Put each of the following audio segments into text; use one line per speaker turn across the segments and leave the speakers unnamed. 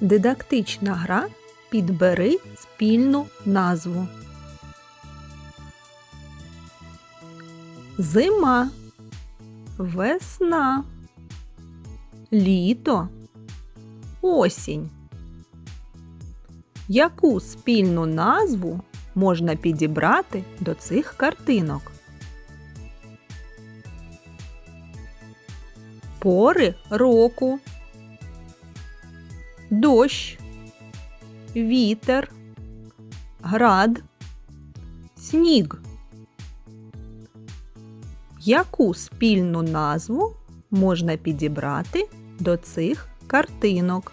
Дидактична гра Підбери спільну назву. Зима, весна, літо, осінь. Яку спільну назву можна підібрати до цих картинок? Пори року. Дощ, вітер, град, сніг. Яку спільну назву можна підібрати до цих картинок?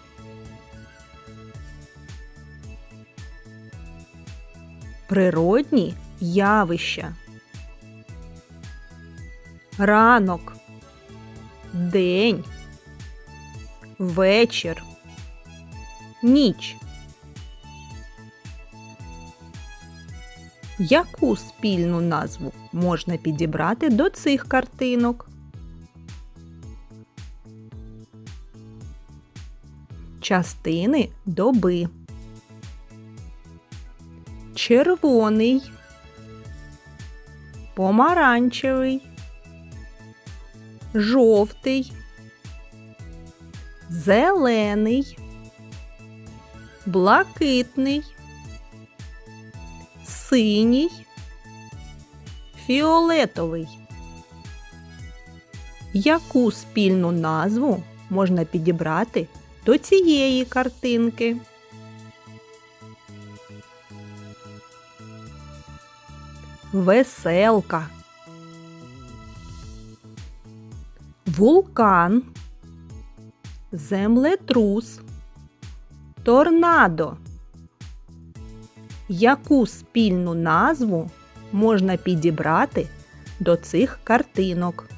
Природні явища. Ранок, день, вечір, ніч. Яку спільну назву можна підібрати до цих картинок? Частини доби. Червоний, помаранчевий, жовтий, зелений, блакитний, синій, фіолетовий. Яку спільну назву можна підібрати до цієї картинки? Веселка. Вулкан. Землетрус. Торнадо. Яку спільну назву можна підібрати до цих картинок?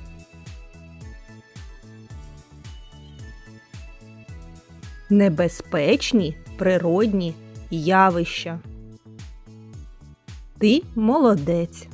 Небезпечні природні явища. Ти молодець.